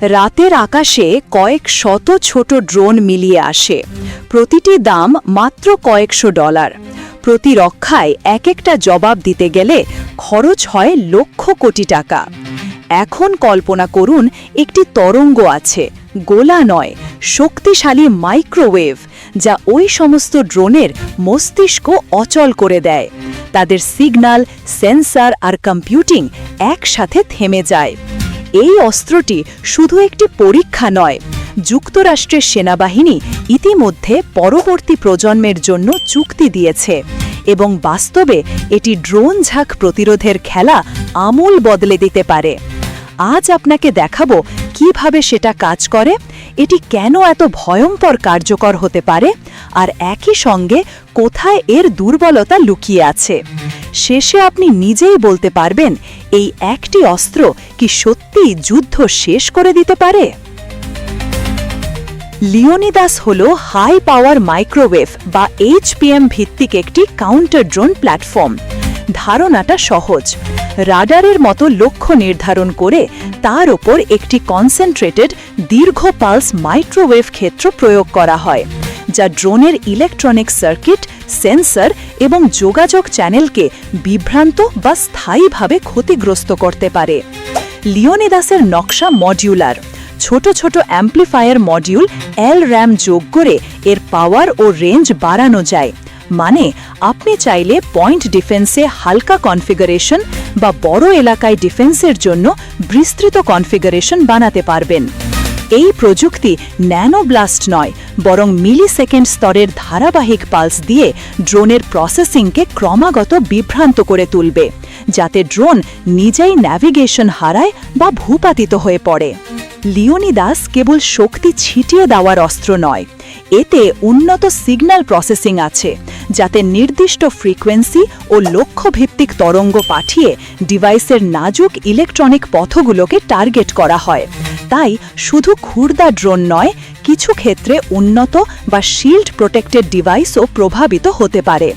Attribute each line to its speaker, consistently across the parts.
Speaker 1: রাতের আকাশে কয়েক শত ছোট ড্রোন মিলিয়ে আসে। প্রতিটি দাম মাত্র কয়েকশো ডলার। প্রতিরক্ষায় এক একটা জবাব দিতে গেলে খরচ হয় লক্ষ কোটি টাকা। এখন কল্পনা করুন, একটি তরঙ্গ আছে, গোলা নয়, শক্তিশালী মাইক্রোওয়েভ, যা ওই সমস্ত ড্রোনের মস্তিষ্ক অচল করে দেয়। তাদের সিগন্যাল সেন্সার আর কম্পিউটিং একসাথে থেমে যায়। এই অস্ত্রটি শুধু একটি পরীক্ষা নয়, যুক্তরাষ্ট্রের সেনাবাহিনী ইতিমধ্যে পরবর্তী প্রজন্মের জন্য চুক্তি দিয়েছে এবং বাস্তবে এটি ড্রোন ঝাঁক প্রতিরোধের খেলা আমূল বদলে দিতে পারে। আজ আপনাকে দেখাবো কীভাবে সেটা কাজ করে, এটি কেন এত ভয়ঙ্কর কার্যকর হতে পারে, আর একই সঙ্গে কোথায় এর দুর্বলতা লুকিয়ে আছে। শেষে আপনি নিজেই বলতে পারবেন, এই একটি অস্ত্র কি সত্যিই যুদ্ধ শেষ করে দিতে পারে? লিওনিদাস হল হাই পাওয়ার মাইক্রোওয়েভ বা এইচপিএম ভিত্তিক একটি কাউন্টার ড্রোন প্ল্যাটফর্ম। ধারণাটা সহজ। রাডারের মতো লক্ষ্য নির্ধারণ করে তার ওপর একটি কনসেন্ট্রেটেড দীর্ঘ পালস মাইক্রোওয়েভ ক্ষেত্র প্রয়োগ করা হয়, যা ড্রোনের ইলেকট্রনিক সার্কিট সেন্সর এবং যোগাযোগ চ্যানেলকে বিভ্রান্ত বা স্থায়ীভাবে ক্ষতিগ্রস্ত করতে পারে। লিওনিদাসের নকশা মডিউলার। ছোট ছোট অ্যাম্প্লিফায়ার মডিউল এল র্যাম যোগ করে এর পাওয়ার ও রেঞ্জ বাড়ানো যায়। মানে আপনি চাইলে পয়েন্ট ডিফেন্সে হালকা কনফিগারেশন বা বড় এলাকায় ডিফেন্সের জন্য বিস্তৃত কনফিগারেশন বানাতে পারবেন। এই প্রযুক্তি ন্যানোব্লাস্ট নয়, বরং মিলি সেকেন্ড স্তরের ধারাবাহিক পালস দিয়ে ড্রোনের প্রসেসিংকে ক্রমাগত বিভ্রান্ত করে তুলবে, যাতে ড্রোন নিজেই ন্যাভিগেশন হারায় বা ভূপাতিত হয়ে পড়ে। লিওনিদাস কেবল শক্তি ছিটিয়ে দেওয়ার অস্ত্র নয়, এতে উন্নত সিগন্যাল প্রসেসিং আছে যাতে নির্দিষ্ট ফ্রিকোয়েন্সি ও লক্ষ্যভিত্তিক তরঙ্গ পাঠিয়ে ডিভাইসের নাজুক ইলেকট্রনিক পথগুলোকে টার্গেট করা হয়। তাই শুধু ক্ষুরদা ড্রোন নয়, কিছু ক্ষেত্রে উন্নত বা শিল্ড প্রোটেক্টেড ডিভাইসও প্রভাবিত হতে পারে।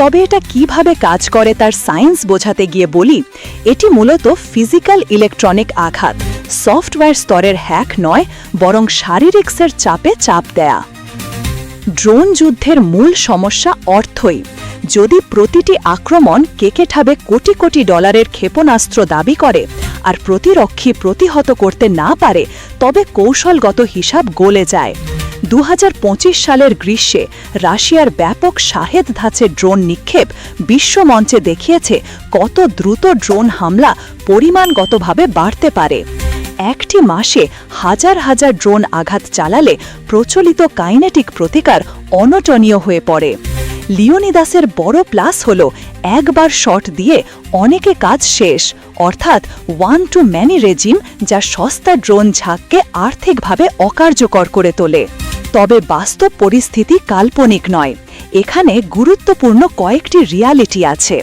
Speaker 1: তবে এটা কীভাবে কাজ করে তার সায়েন্স বোঝাতে গিয়ে বলি, এটি মূলত ফিজিক্যাল ইলেকট্রনিক আঘাত, সফটওয়্যার স্তরের হ্যাক নয়, বরং শারীরিক্সের চাপে চাপ দেয়া। ড্রোন যুদ্ধের মূল সমস্যা অর্থই। যদি প্রতিটি আক্রমণ কেকে ঠাবে কোটি কোটি ডলারের ক্ষেপণাস্ত্র দাবি করে আর প্রতিরক্ষী প্রতিহত করতে না পারে, তবে কৌশলগত হিসাব গলে যায়। দু হাজার পঁচিশ সালের গ্রীষ্মে রাশিয়ার ব্যাপক শাহেদ ধাঁচে ড্রোন নিক্ষেপ বিশ্বমঞ্চে দেখিয়েছে কত দ্রুত ড্রোন হামলা পরিমাণগতভাবে বাড়তে পারে। একটি মাসে হাজার হাজার ড্রোন আঘাত চালালে প্রচলিত কাইনেটিক প্রতিকার অনটনীয় হয়ে পড়ে। লিওনিদাসের বড় প্লাস হল একবার শট দিয়ে অনেকে কাজ শেষ, অর্থাৎ ওয়ান টু ম্যানি রেজিম যা সস্তা ড্রোন ঝাঁককে আর্থিকভাবে অকার্যকর করে তোলে। তবে বাস্তব পরিস্থিতি কাল্পনিক নয়। এখানে গুরুত্বপূর্ণ কয়েকটি রিয়ালিটি আছে।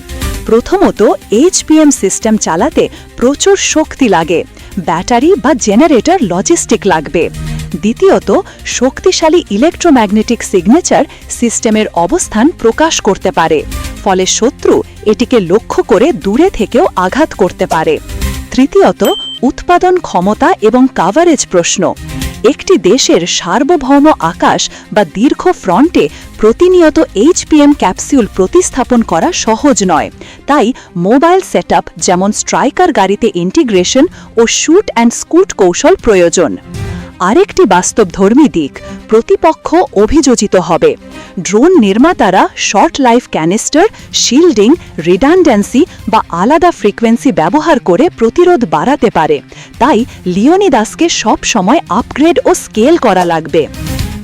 Speaker 1: প্রথমত এইচপিএম সিস্টেম চালাতে প্রচুর শক্তি লাগে। ব্যাটারি বা জেনারেটর লজিস্টিক লাগবে। দ্বিতীয়ত, শক্তিশালী ইলেকট্রোম্যাগনেটিক সিগনেচার সিস্টেমের অবস্থান প্রকাশ করতে পারে। ফলে শত্রু এটিকে লক্ষ্য করে দূরে থেকেও আঘাত করতে পারে। তৃতীয়ত, উৎপাদন ক্ষমতা এবং কাভারেজ প্রশ্ন। একটি দেশের সার্বভৌম আকাশ বা দীর্ঘ ফ্রন্টে প্রতিনিয়ত এইচপিএম ক্যাপসিউল প্রতিস্থাপন করা সহজ নয়। তাই মোবাইল সেটআপ যেমন স্ট্রাইকার গাড়িতে ইন্টিগ্রেশন ও শুট অ্যান্ড স্কুট কৌশল প্রয়োজন। আরেকটি বাস্তবধর্মী দিক, প্রতিপক্ষ অভিযোজিত হবে। ড্রোন নির্মাতারা short life canister, shielding, redundancy বা আলাদা ফ্রিকোয়েন্সি ব্যবহার করে প্রতিরোধ বাড়াতে পারে। তাই লিওনিদাসকে সব সময় আপগ্রেড ও স্কেল করা লাগবে।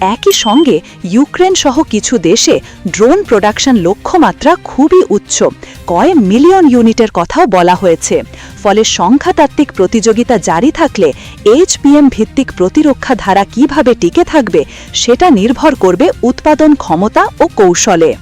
Speaker 1: একই সঙ্গে ইউক্রেন সহ কিছু দেশে ড্রোন প্রোডাকশন লক্ষ্যমাত্রা খুবই উচ্চ। কয়েক মিলিয়ন ইউনিটের কথাও বলা হয়েছে। ফলে সংখ্যাতাত্ত্বিক প্রতিযোগিতা জারি থাকলে এইচপিএম ভিত্তিক প্রতিরক্ষা ধারা কীভাবে টিকে থাকবে, সেটা নির্ভর করবে উৎপাদন ক্ষমতা ও কৌশলে।